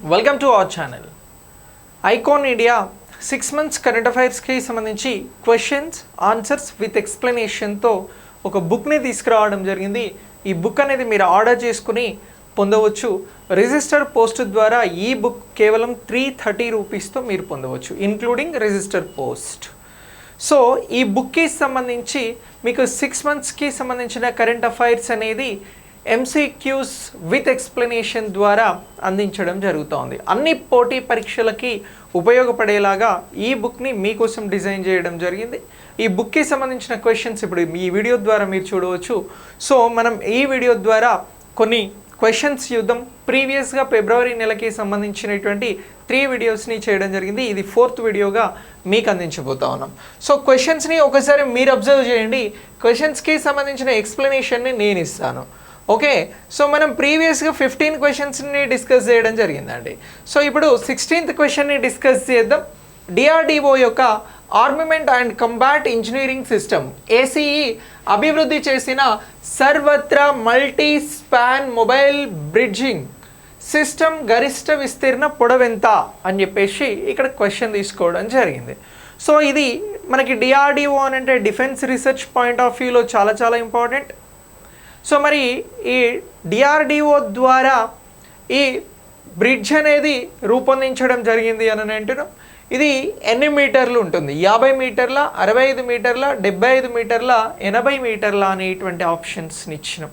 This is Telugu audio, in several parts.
Welcome to our channel Icon India six months current అఫైర్స్కి సంబంధించి క్వశ్చన్స్ ఆన్సర్స్ విత్ ఎక్స్ప్లెనేషన్తో ఒక బుక్ని తీసుకురావడం జరిగింది. ఈ బుక్ అనేది మీరు ఆర్డర్ చేసుకుని పొందవచ్చు. రిజిస్టర్ పోస్ట్ ద్వారా ఈ బుక్ కేవలం త్రీ థర్టీ రూపీస్తో మీరు పొందవచ్చు ఇన్క్లూడింగ్ రిజిస్టర్ పోస్ట్ సో ఈ బుక్కి సంబంధించి మీకు సిక్స్ మంత్స్కి సంబంధించిన కరెంట్ అఫైర్స్ అనేది ఎంసీక్యూస్ విత్ ఎక్స్ప్లెనేషన్ ద్వారా అందించడం జరుగుతోంది. అన్ని పోటీ పరీక్షలకి ఉపయోగపడేలాగా ఈ బుక్ని మీకోసం డిజైన్ చేయడం జరిగింది. ఈ బుక్కి సంబంధించిన క్వశ్చన్స్ ఇప్పుడు ఈ వీడియో ద్వారా మీరు చూడవచ్చు. సో మనం ఈ వీడియో ద్వారా కొన్ని క్వశ్చన్స్ చూద్దాం. ప్రీవియస్గా ఫిబ్రవరి నెలకి సంబంధించినటువంటి త్రీ వీడియోస్ని చేయడం జరిగింది. ఇది ఫోర్త్ వీడియోగా మీకు అందించబోతా ఉన్నాం. సో క్వశ్చన్స్ని ఒకసారి మీరు అబ్జర్వ్ చేయండి. క్వశ్చన్స్కి సంబంధించిన ఎక్స్ప్లెనేషన్ని నేను ఇస్తాను. ఓకే సో మనం ప్రీవియస్గా ఫిఫ్టీన్ క్వశ్చన్స్ని డిస్కస్ చేయడం జరిగిందండి. సో ఇప్పుడు సిక్స్టీన్త్ క్వశ్చన్ని డిస్కస్ చేద్దాం. డిఆర్డిఓ యొక్క armament and combat engineering system ACE అభివృద్ధి చేసిన Sarvatra multi span mobile bridging system గరిష్ట విస్తీర్ణ పొడవెంత అని చెప్పేసి ఇక్కడ క్వశ్చన్ తీసుకోవడం జరిగింది. సో ఇది మనకి డిఆర్డిఓ అని అంటే డిఫెన్స్ రీసెర్చ్ పాయింట్ ఆఫ్ వ్యూలో చాలా చాలా ఇంపార్టెంట్ సో మరి ఈ డిఆర్డిఓ ద్వారా ఈ బ్రిడ్జ్ అనేది రూపొందించడం జరిగింది అని అంటున్నాం. ఇది ఎన్ని మీటర్లు ఉంటుంది? యాభై మీటర్ల అరవై ఐదు మీటర్ల డెబ్బై ఐదు మీటర్ల ఎనభై మీటర్ల అనేటువంటి ఆప్షన్స్ని ఇచ్చినాం.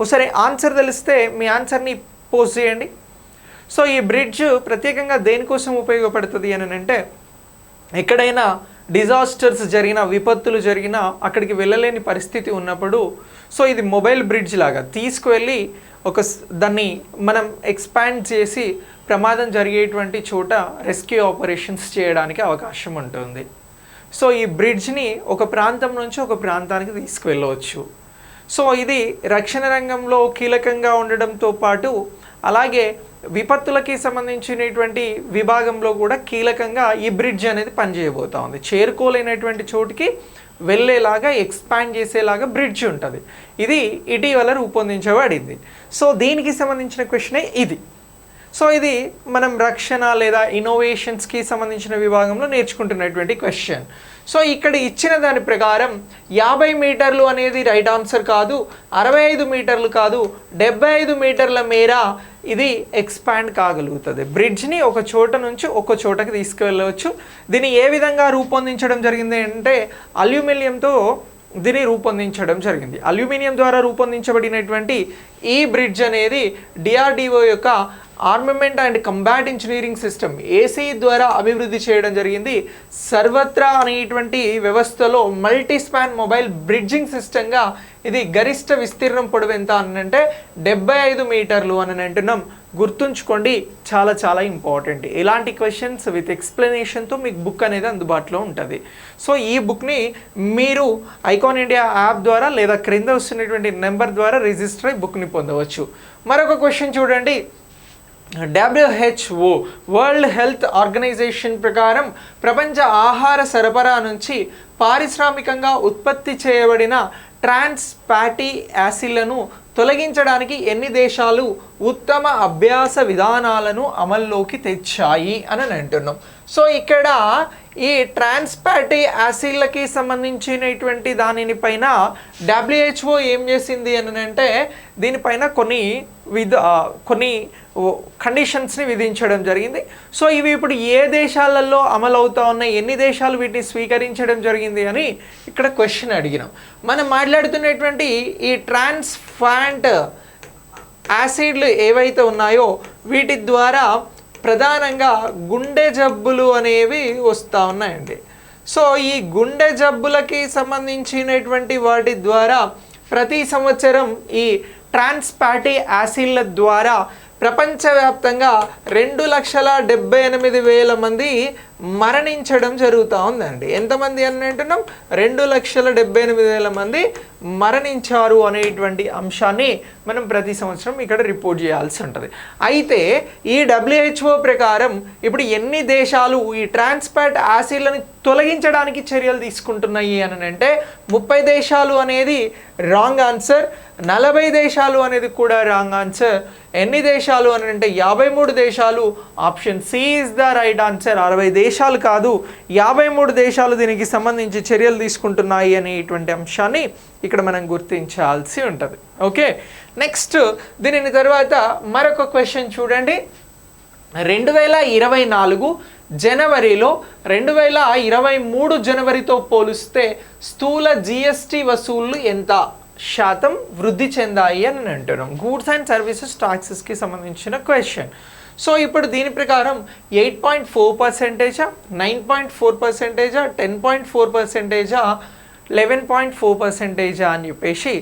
ఒకసారి ఆన్సర్ తెలిస్తే మీ ఆన్సర్ని పోస్ట్ చేయండి. సో ఈ బ్రిడ్జ్ ప్రత్యేకంగా దేనికోసం ఉపయోగపడుతుంది అని అంటే ఎక్కడైనా డిజాస్టర్స్ జరిగిన విపత్తులు జరిగినా అక్కడికి వెళ్ళలేని పరిస్థితి ఉన్నప్పుడు సో ఇది మొబైల్ బ్రిడ్జ్ లాగా తీసుకువెళ్ళి ఒక దాన్ని మనం ఎక్స్పాండ్ చేసి ప్రమాదం జరిగేటువంటి చోట రెస్క్యూ ఆపరేషన్స్ చేయడానికి అవకాశం ఉంటుంది. సో ఈ బ్రిడ్జ్ని ఒక ప్రాంతం నుంచి ఒక ప్రాంతానికి తీసుకువెళ్ళవచ్చు. సో ఇది రక్షణ రంగంలో కీలకంగా ఉండడంతో పాటు అలాగే విపత్తులకి సంబంధించినటువంటి విభాగంలో కూడా కీలకంగా ఈ బ్రిడ్జ్ అనేది పనిచేయబోతా ఉంది. చేరుకోలేనటువంటి చోటుకి వెళ్ళేలాగా ఎక్స్పాండ్ చేసేలాగా బ్రిడ్జ్ ఉంటుంది. ఇది ఇటీవల రూపొందించబడింది. సో దీనికి సంబంధించిన క్వశ్చనే ఇది. సో ఇది మనం రక్షణ లేదా ఇన్నోవేషన్స్కి సంబంధించిన విభాగంలో నేర్చుకుంటున్నటువంటి క్వశ్చన్ సో ఇక్కడ ఇచ్చిన దాని ప్రకారం యాభై మీటర్లు అనేది రైట్ ఆన్సర్ కాదు అరవై ఐదు మీటర్లు కాదు డెబ్బై ఐదు మీటర్ల మేర ఇది ఎక్స్పాండ్ కాగలుగుతుంది. బ్రిడ్జ్ని ఒక చోట నుంచి ఒక చోటకి తీసుకువెళ్ళవచ్చు. దీన్ని ఏ విధంగా రూపొందించడం జరిగింది అంటే అల్యూమినియంతో దీన్ని రూపొందించడం జరిగింది. అల్యూమినియం ద్వారా రూపొందించబడినటువంటి ఈ బ్రిడ్జ్ అనేది డిఆర్డిఓ యొక్క armament and combat engineering system AC ద్వారా అభివృద్ధి చేయడం జరిగింది. సర్వత్రా అనేటువంటి వ్యవస్థలో మల్టీ స్పాన్ మొబైల్ బ్రిడ్జింగ్ సిస్టంగా ఇది గరిష్ట విస్తీర్ణం పొడవు ఎంత అనంటే డెబ్బై ఐదు మీటర్లు అని అంటున్నాం. గుర్తుంచుకోండి చాలా చాలా ఇంపార్టెంట్ ఇలాంటి క్వశ్చన్స్ విత్ ఎక్స్ప్లెనేషన్తో మీకు బుక్ అనేది అందుబాటులో ఉంటుంది. సో ఈ బుక్ని మీరు ఐకాన్ ఇండియా యాప్ ద్వారా లేదా క్రింద వస్తున్నటువంటి నెంబర్ ద్వారా రిజిస్టర్ అయి బుక్ని పొందవచ్చు. మరొక క్వశ్చన్ చూడండి. డబ్ల్యూహెచ్ఓ వరల్డ్ హెల్త్ ఆర్గనైజేషన్ ప్రకారం ప్రపంచ ఆహార సరఫరా నుంచి పారిశ్రామికంగా ఉత్పత్తి చేయబడిన ట్రాన్స్ ఫ్యాటీ యాసిడ్లను తొలగించడానికి ఎన్ని దేశాలు ఉత్తమ అభ్యాస విధానాలను అమల్లోకి తెచ్చాయి అని అంటున్నాం. సో ఇక్కడ ఈ ట్రాన్స్ ఫ్యాటీ యాసిడ్లకి సంబంధించినటువంటి దానిని పైన డబ్ల్యూహెచ్ఓ ఏం చేసింది అని అంటే దీనిపైన కొన్ని విధ కొన్ని కండిషన్స్ని విధించడం జరిగింది. సో ఇవి ఇప్పుడు ఏ దేశాలలో అమలు అవుతా ఉన్నాయి ఎన్ని దేశాలు వీటిని స్వీకరించడం జరిగింది అని ఇక్కడ క్వశ్చన్ అడిగినాం. మనం మాట్లాడుతున్నటువంటి ఈ ట్రాన్స్ఫాంట్ యాసిడ్లు ఏవైతే ఉన్నాయో వీటి ద్వారా ప్రధానంగా గుండె జబ్బులు అనేవి వస్తూ ఉన్నాయండి. సో ఈ గుండె జబ్బులకి సంబంధించినటువంటి వాటి ద్వారా ప్రతి సంవత్సరం ఈ ట్రాన్స్ ఫ్యాటీ యాసిడ్ల ద్వారా ప్రపంచవ్యాప్తంగా రెండు లక్షల డెబ్బై ఎనిమిది వేల మంది మరణించడం జరుగుతూ ఉందండి. ఎంతమంది అని అంటున్నాం? రెండు లక్షల డెబ్బై ఎనిమిది వేల మంది మరణించారు అనేటువంటి అంశాన్ని మనం ప్రతి సంవత్సరం ఇక్కడ రిపోర్ట్ చేయాల్సి ఉంటుంది. అయితే ఈ డబ్ల్యూహెచ్ఓ ప్రకారం ఇప్పుడు ఎన్ని దేశాలు ఈ ట్రాన్స్పాట్ యాసిడ్లను తొలగించడానికి చర్యలు తీసుకుంటున్నాయి అని అంటే ముప్పై దేశాలు అనేది రాంగ్ ఆన్సర్ నలభై దేశాలు అనేది కూడా రాంగ్ ఆన్సర్. ఎన్ని దేశాలు అని అంటే యాభై మూడు దేశాలు. Option C is the right answer. అరవై దేశాలు కాదు. యాభై మూడు దేశాలు దీనికి సంబంధించి చర్యలు తీసుకుంటున్నాయి అనేటువంటి అంశాన్ని ఇక్కడ మనం గుర్తించాల్సి ఉంటుంది. ఓకే? నెక్స్ట్ దీనిని తర్వాత మరొక క్వశ్చన్ చూడండి. రెండు వేల ఇరవై నాలుగు జనవరిలో రెండు వేల ఇరవై మూడు జనవరితో పోలిస్తే స్థూల జిఎస్టి వసూళ్ళు ఎంత? శాతం వృద్ధి చెందాయి అని అంటున్నాం. గూడ్స్ అండ్ సర్వీసెస్ టాక్సెస్కి సంబంధించిన క్వశ్చన్ సో ఇప్పుడు దీని ప్రకారం ఎయిట్ పాయింట్ ఫోర్ పర్సెంటేజా నైన్ పాయింట్ ఫోర్ పర్సెంటేజా టెన్ పాయింట్ ఫోర్ పర్సెంటేజా లెవెన్ పాయింట్ ఫోర్ పర్సెంటేజా అని చెప్పేసి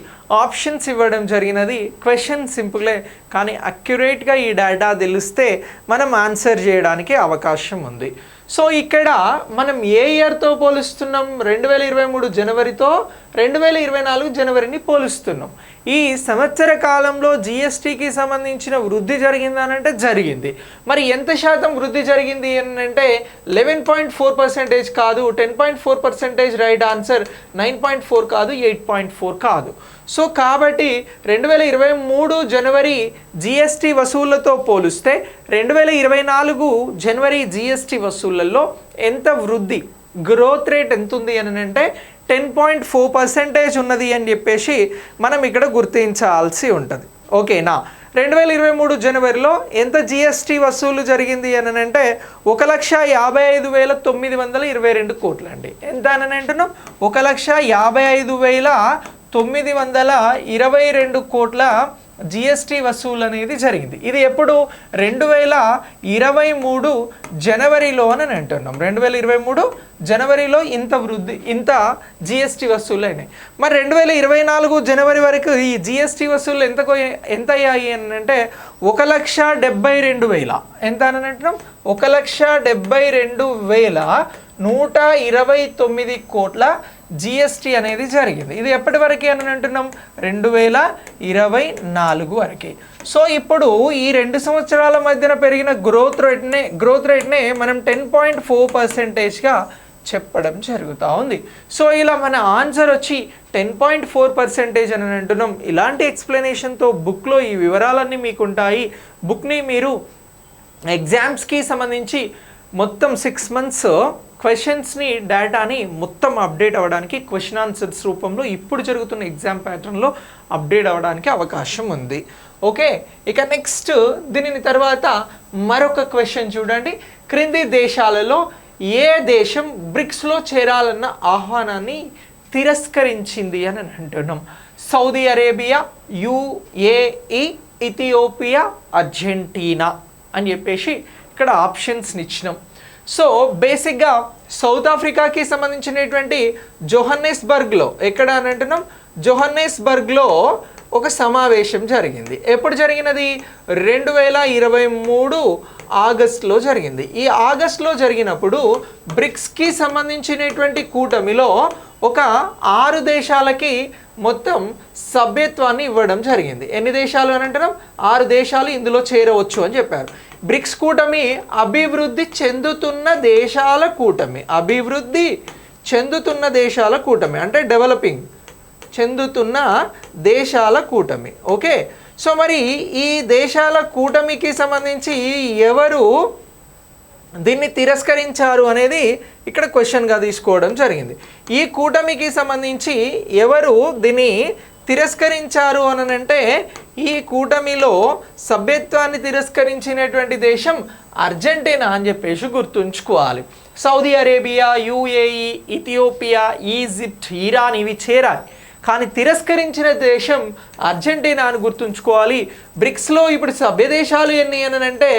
ఆప్షన్స్ ఇవ్వడం జరిగినది. క్వశ్చన్ సింపులే కానీ అక్యురేట్గా ఈ డేటా తెలిస్తే మనం ఆన్సర్ చేయడానికి అవకాశం ఉంది. సో ఇక్కడ మనం ఏ ఇయర్తో పోలుస్తున్నాం? రెండు వేల ఇరవై మూడు జనవరితో రెండు వేల ఇరవై నాలుగు జనవరిని పోలుస్తున్నాం. ఈ సంవత్సర కాలంలో జిఎస్టీకి సంబంధించిన వృద్ధి జరిగిందనంటే జరిగింది. మరి ఎంత శాతం వృద్ధి జరిగింది అని అంటే లెవెన్ పాయింట్ ఫోర్ పర్సెంటేజ్ కాదు ten point four percentage right answer nine point four కాదు ఎయిట్ పాయింట్ ఫోర్ కాదు. సో కాబట్టి రెండు వేల ఇరవై మూడు జనవరి జిఎస్టీ వసూళ్ళతో పోలిస్తే రెండు వేల ఇరవై నాలుగు జనవరి జిఎస్టీ వసూళ్ళలో ఎంత వృద్ధి గ్రోత్ రేట్ ఎంత ఉంది అని అంటే టెన్ పాయింట్ ఫోర్ పర్సెంటేజ్ ఉన్నది అని చెప్పేసి మనం ఇక్కడ గుర్తించాల్సి ఉంటుంది. ఓకేనా? రెండు వేల ఇరవై మూడు జనవరిలో ఎంత జిఎస్టీ వసూలు జరిగింది అని అంటే ఒక లక్ష యాభై ఐదు వేల తొమ్మిది వందల ఇరవై రెండు కోట్లు అండి ఎంత అని అంటున్నాం? ఒక లక్ష యాభై ఐదు వేల తొమ్మిది వందల ఇరవై రెండు కోట్ల జిఎస్టీ వసూలు అనేది జరిగింది. ఇది ఎప్పుడు? రెండు వేల ఇరవై మూడు జనవరిలో అని అంటున్నాం. రెండు వేల ఇరవై మూడు జనవరిలో ఇంత వృద్ధి ఇంత జిఎస్టీ వసూలు అయినాయి మరి రెండు వేల ఇరవై నాలుగు జనవరి వరకు ఈ జిఎస్టీ వసూలు ఎంత ఎంత అయ్యాయి అని అంటే ఒక లక్ష డెబ్బై రెండు వేల. ఎంత అని అంటున్నాం? ఒక లక్ష డెబ్బై రెండు వేల నూట ఇరవై తొమ్మిది కోట్ల జిఎస్టీ అనేది జరిగింది. ఇది ఎప్పటి వరకు అని అంటున్నాం? రెండు వేల ఇరవై నాలుగు వరకు. సో ఇప్పుడు ఈ రెండు సంవత్సరాల మధ్యన పెరిగిన గ్రోత్ రేట్నే గ్రోత్ రేట్నే మనం టెన్ పాయింట్ ఫోర్ పర్సెంటేజ్గా చెప్పడం జరుగుతూ ఉంది. సో ఇలా మన ఆన్సర్ వచ్చి టెన్ పాయింట్ ఫోర్ పర్సెంటేజ్ అని అంటున్నాం. ఇలాంటి ఎక్స్ప్లెనేషన్తో బుక్లో ఈ వివరాలన్నీ మీకు ఉంటాయి బుక్ని మీరు ఎగ్జామ్స్కి సంబంధించి మొత్తం సిక్స్ మంత్స్ క్వశ్చన్స్ని డేటాని మొత్తం అప్డేట్ అవ్వడానికి క్వశ్చన్ ఆన్సర్స్ రూపంలో ఇప్పుడు జరుగుతున్న ఎగ్జామ్ ప్యాటర్న్లో అప్డేట్ అవ్వడానికి అవకాశం ఉంది. ఓకే ఇక నెక్స్ట్ దీనిని తర్వాత మరొక క్వశ్చన్ చూడండి. క్రింది దేశాలలో ఏ దేశం బ్రిక్స్లో చేరాలన్న ఆహ్వానాన్ని తిరస్కరించింది అని అంటున్నాం. Saudi Arabia UAE Ethiopia Argentina అని చెప్పేసి ఇక్కడ ఆప్షన్స్ని ఇచ్చినాం. సో బేసిక్గా సౌత్ ఆఫ్రికాకి సంబంధించినటువంటి జోహన్నెస్బర్గ్లో ఎక్కడ అని అంటున్నాం? జోహన్నెస్బర్గ్లో ఒక సమావేశం జరిగింది. ఎప్పుడు జరిగినది? రెండు వేల ఇరవై మూడు ఆగస్ట్లో జరిగింది. ఈ ఆగస్ట్లో జరిగినప్పుడు బ్రిక్స్కి సంబంధించినటువంటి కూటమిలో ఒక ఆరు దేశాలకి మొత్తం సభ్యత్వాన్ని ఇవ్వడం జరిగింది. ఎన్ని దేశాలు అని అంటున్నాం? ఆరు దేశాలు ఇందులో చేరవచ్చు అని చెప్పారు. బ్రిక్స్ కూటమి అభివృద్ధి చెందుతున్న దేశాల కూటమి. అభివృద్ధి చెందుతున్న దేశాల కూటమి. అంటే డెవలపింగ్. చెందుతున్న దేశాల కూటమి. ఓకే? సో మరి ఈ దేశాల కూటమికి సంబంధించి ఎవరు దీన్ని తిరస్కరించారు అనేది ఇక్కడ క్వశ్చన్గా తీసుకోవడం జరిగింది. ఈ కూటమికి సంబంధించి ఎవరు దీన్ని తిరస్కరించారు అని అంటే ఈ కూటమిలో సభ్యత్వాన్ని తిరస్కరించినటువంటి దేశం అర్జెంటీనా అని చెప్పేసి గుర్తుంచుకోవాలి. Saudi Arabia UAE Ethiopia Egypt Iran ఇవి చేరాలి కానీ తిరస్కరించిన దేశం అర్జెంటీనా అని గుర్తుంచుకోవాలి. బ్రిక్స్లో ఇప్పుడు సభ్య దేశాలు ఎన్ని అని అంటే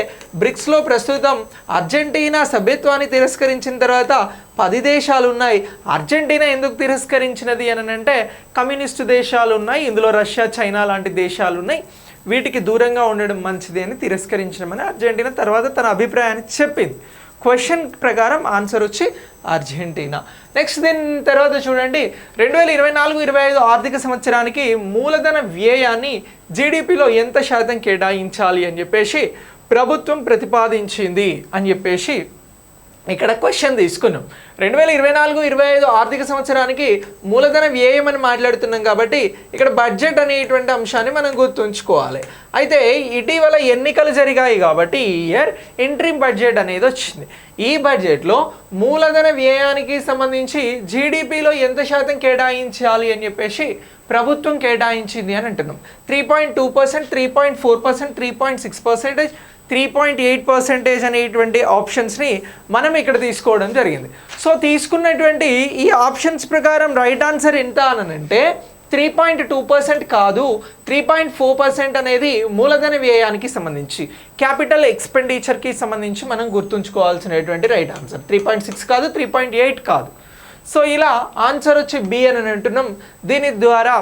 బ్రిక్స్లో ప్రస్తుతం అర్జెంటీనా సభ్యత్వాన్ని తిరస్కరించిన తర్వాత పది దేశాలు ఉన్నాయి. అర్జెంటీనా ఎందుకు తిరస్కరించినది అని అంటే కమ్యూనిస్టు దేశాలు ఉన్నాయి ఇందులో రష్యా చైనా లాంటి దేశాలు ఉన్నాయి. వీటికి దూరంగా ఉండడం మంచిది అని తిరస్కరించడం అని అర్జెంటీనా తర్వాత తన అభిప్రాయాన్ని చెప్పింది. క్వశ్చన్ ప్రకారం ఆన్సర్ వచ్చి అర్జెంటీనా. నెక్స్ట్ దీని తర్వాత చూడండి. రెండు వేల ఇరవై నాలుగు ఇరవై ఐదు ఆర్థిక సంవత్సరానికి మూలధన వ్యయాన్ని జీడిపిలో ఎంత శాతం కేటాయించాలి అని చెప్పేసి ప్రభుత్వం ప్రతిపాదించింది అని చెప్పేసి ఇక్కడ క్వశ్చన్ తీసుకున్నాం. రెండు వేల ఇరవై నాలుగు ఇరవై ఐదు ఆర్థిక సంవత్సరానికి మూలధన వ్యయం అని మాట్లాడుతున్నాం కాబట్టి ఇక్కడ బడ్జెట్ అనేటువంటి అంశాన్ని మనం గుర్తుంచుకోవాలి. అయితే ఇటీవల ఎన్నికలు జరిగాయి కాబట్టి ఈ ఇయర్ ఇంట్రీమ్ బడ్జెట్ అనేది వచ్చింది. ఈ బడ్జెట్లో మూలధన వ్యయానికి సంబంధించి జీడిపిలో ఎంత శాతం కేటాయించాలి అని చెప్పేసి ప్రభుత్వం కేటాయించింది అని అంటున్నాం. Three point two percent three point four percent three point six percentage three point eight percentage అనేటువంటి ఆప్షన్స్ని మనం ఇక్కడ తీసుకోవడం జరిగింది. సో తీసుకున్నటువంటి ఈ ఆప్షన్స్ ప్రకారం రైట్ ఆన్సర్ ఎంత అని అంటే త్రీ పాయింట్ టూ పర్సెంట్ కాదు త్రీ పాయింట్ ఫోర్ పర్సెంట్ అనేది మూలధన వ్యయానికి సంబంధించి క్యాపిటల్ ఎక్స్పెండిచర్కి సంబంధించి మనం గుర్తుంచుకోవాల్సినటువంటి right answer. Three point six కాదు త్రీ పాయింట్ ఎయిట్ కాదు. సో ఇలా ఆన్సర్ వచ్చి బి అని అంటున్నాం. దీని ద్వారా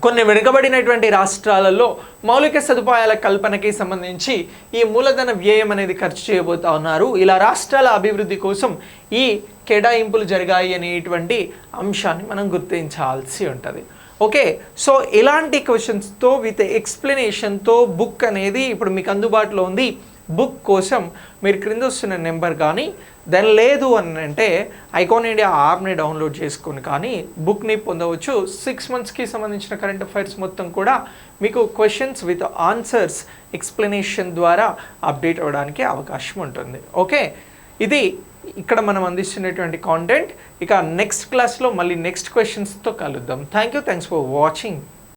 కొన్ని వెనుకబడినటువంటి రాష్ట్రాలలో మౌలిక సదుపాయాల కల్పనకి సంబంధించి ఈ మూలధన వ్యయం అనేది ఖర్చు చేయబోతా ఉన్నారు. ఇలా రాష్ట్రాల అభివృద్ధి కోసం ఈ కేటాయింపులు జరిగాయి అనేటువంటి అంశాన్ని మనం గుర్తించాల్సి ఉంటుంది. ఓకే సో ఇలాంటి క్వశ్చన్స్తో విత్ ఎక్స్ప్లెనేషన్తో బుక్ అనేది ఇప్పుడు మీకు అందుబాటులో ఉంది. బుక్ కోసం మీరు క్రింద వస్తున్న నెంబర్ కానీ దెన్ లేదు అని అంటే ఐకాన్ ఇండియా యాప్ని డౌన్లోడ్ చేసుకుని కానీ బుక్ని పొందవచ్చు. సిక్స్ మంత్స్కి సంబంధించిన కరెంట్ అఫైర్స్ మొత్తం కూడా మీకు క్వశ్చన్స్ విత్ ఆన్సర్స్ ఎక్స్ప్లెనేషన్ ద్వారా అప్డేట్ అవ్వడానికి అవకాశం ఉంటుంది. ఓకే? ఇది ఇక్కడ మనం అందిస్తున్నటువంటి కాంటెంట్ ఇక నెక్స్ట్ క్లాస్లో మళ్ళీ నెక్స్ట్ క్వశ్చన్స్తో కలుద్దాం. Thank you thanks for watching